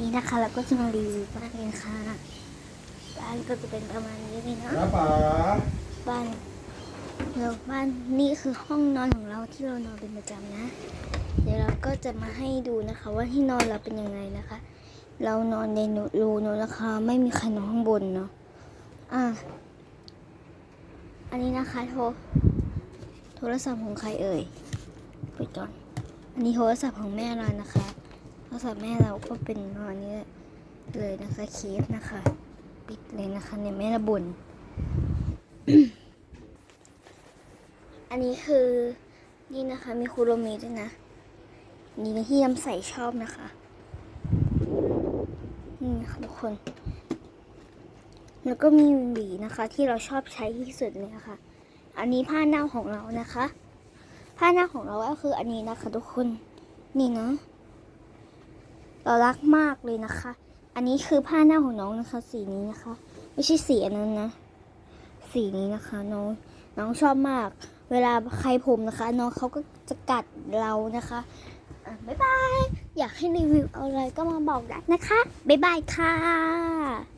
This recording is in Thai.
นี้นะคะเราก็จะมารีวิวบ้านกันค่ะบ้านก็จะเป็นประมาณนี้เลยนะนะป๋าบ้านเราบ้านนี่คือห้องนอนของเราที่เรานอนเป็นประจำนะ เดี๋ยวเราก็จะมาให้ดูนะคะ ว่าที่นอนเราเป็นยังไงนะคะ เรานอนในรูนอนนะคะ ไม่มีใครนอนข้างบนเนาะอะอันนี้นะคะโทรโทรศัพท์ของใครเอ่ยปิดก่อน อันนี้โทรศัพท์ของแม่เรานะคะ โทรศัพท์แม่เราก็เป็นประมาณนี้เลยนะคะเคสนะคะ ปิดเลยนะคะเนี่ยแม่ระบุนอันนี้คือนี่นะคะ มีคูโรมิด้วยนะนี่ที่น้ำใสชอบนะคะนี่นะคะทุกคน แล้วก็มีหวีนะคะ ที่เราชอบใช้ที่สุดเลยนะคะอันนี้ผ้าเน่าของเรานะคะ ผ้าเน่าของเราก็คืออันนี้นะคะ ทุกคน นี่นะ เรารักมากเลยนะคะ อันนี้คือผ้าหน้าของน้องนะคะ สีนี้นะคะ ไม่ใช่สีอันนั้นนะ สีนี้นะคะ น้องน้องชอบมาก เวลาใครผมนะคะ น้องเขาก็จะกัดเรานะคะบ๊ายบาย อยากให้รีวิวอะไรก็มาบอกได้นะคะ บ๊ายบายค่ะ